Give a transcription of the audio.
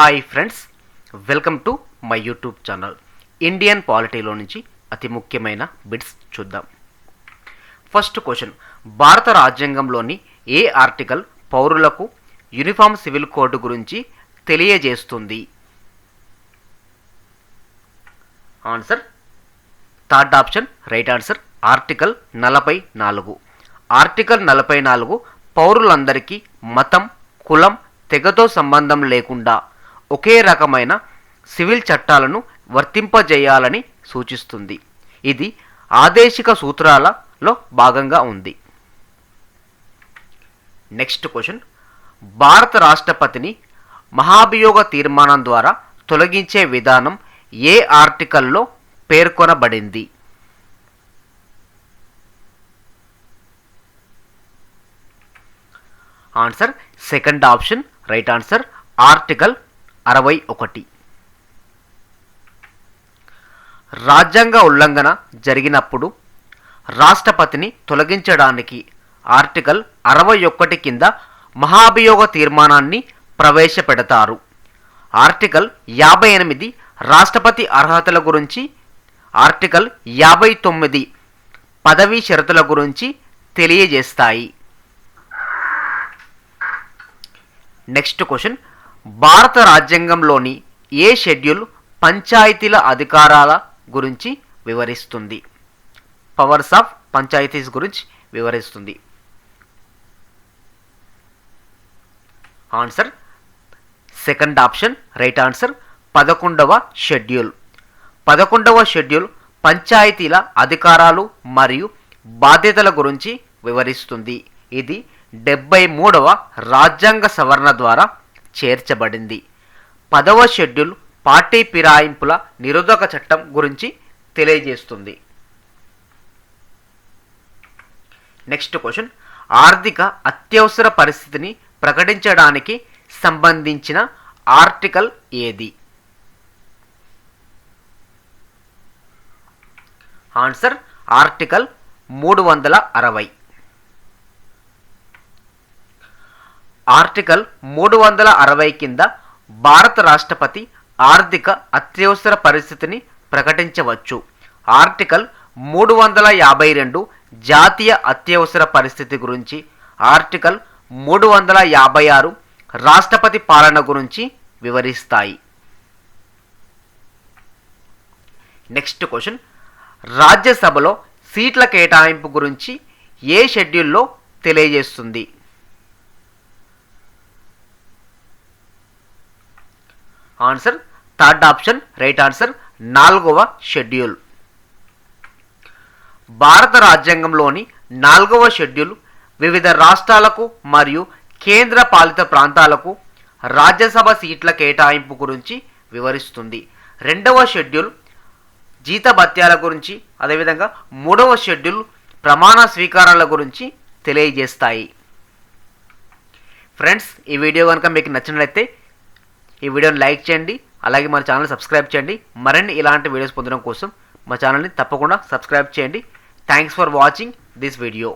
Hi friends welcome to my YouTube channel Indian పాలిటీలో నుంచి అతి ముఖ్యమైన బిట్స్ చూద్దాం. ఫస్ట్ క్వశ్చన్ భారత రాజ్యాంగంలోని ఏ ఆర్టికల్ పౌరులకు యూనిఫామ్ సివిల్ కోడ్ గురించి తెలియజేస్తుంది? Answer third option right answer article నలభై నాలుగు. ఆర్టికల్ నలభై నాలుగు పౌరులందరికీ మతం కులం తెగతో సంబంధం లేకుండా ఒకే రకమైన సివిల్ చట్టాలను వర్తింపజేయాలని సూచిస్తుంది. ఇది ఆదేశిక సూత్రాలలో భాగంగా ఉంది. Next question. భారత రాష్ట్రపతిని మహాభియోగ తీర్మానం ద్వారా తొలగించే విధానం ఏ ఆర్టికల్లో పేర్కొనబడింది? Answer second option right answer article అరవై ఒకటి. రాజ్యాంగ ఉల్లంఘన జరిగినప్పుడు రాష్ట్రపతిని తొలగించడానికి ఆర్టికల్ అరవై ఒకటి కింద మహాభియోగ తీర్మానాన్ని ప్రవేశపెడతారు. ఆర్టికల్ యాభై ఎనిమిది రాష్ట్రపతి అర్హతల గురించి ఆర్టికల్ యాభై తొమ్మిది పదవీ షరతుల గురించి తెలియజేస్తాయి. Next question. భారత రాజ్యాంగంలోని ఏ షెడ్యూల్ పంచాయతీల అధికారాల గురించి వివరిస్తుంది? పవర్స్ ఆఫ్ పంచాయతీస్ గురించి వివరిస్తుంది. Answer second option right answer పదకొండవ షెడ్యూల్. పదకొండవ షెడ్యూల్ పంచాయతీల అధికారాలు మరియు బాధ్యతల గురించి వివరిస్తుంది. ఇది డెబ్బై మూడవ రాజ్యాంగ సవరణ ద్వారా చేర్చబడింది. పదవ షెడ్యూల్ పార్టీ ఫిరాయింపుల నిరోధక చట్టం గురించి తెలియజేస్తుంది. Next question. ఆర్థిక అత్యవసర పరిస్థితిని ప్రకటించడానికి సంబంధించిన ఆర్టికల్ ఏది? ఆన్సర్ ఆర్టికల్ మూడు వందల అరవై. ఆర్టికల్ మూడు వందల అరవై కింద భారత రాష్ట్రపతి ఆర్థిక అత్యవసర పరిస్థితిని ప్రకటించవచ్చు. ఆర్టికల్ మూడు వందల యాభై రెండు జాతీయ అత్యవసర పరిస్థితి గురించి ఆర్టికల్ మూడు వందల యాభై ఆరు రాష్ట్రపతి పాలన గురించి వివరిస్తాయి. Next question. రాజ్యసభలో సీట్ల కేటాయింపు గురించి ఏ షెడ్యూల్లో తెలియజేస్తుంది? Answer third option right answer నాలుగవ షెడ్యూల్. భారత రాజ్యాంగంలోని నాలుగవ షెడ్యూల్ వివిధ రాష్ట్రాలకు మరియు కేంద్ర పాలిత ప్రాంతాలకు రాజ్యసభ సీట్ల కేటాయింపు గురించి వివరిస్తుంది. రెండవ షెడ్యూల్ జీతభత్యాల గురించి అదేవిధంగా మూడవ షెడ్యూల్ ప్రమాణ స్వీకారాల గురించి తెలియజేస్తాయి. ఫ్రెండ్స్ ఈ వీడియో కనుక మీకు నచ్చినట్లయితే ఈ వీడియోని లైక్ చేయండి అలాగే మన ఛానల్ సబ్స్క్రైబ్ చేయండి. మరిన్ని ఇలాంటి వీడియోస్ పొందడం కోసం మా ఛానల్ని తప్పకుండా సబ్స్క్రైబ్ చేయండి. Thanks for watching this video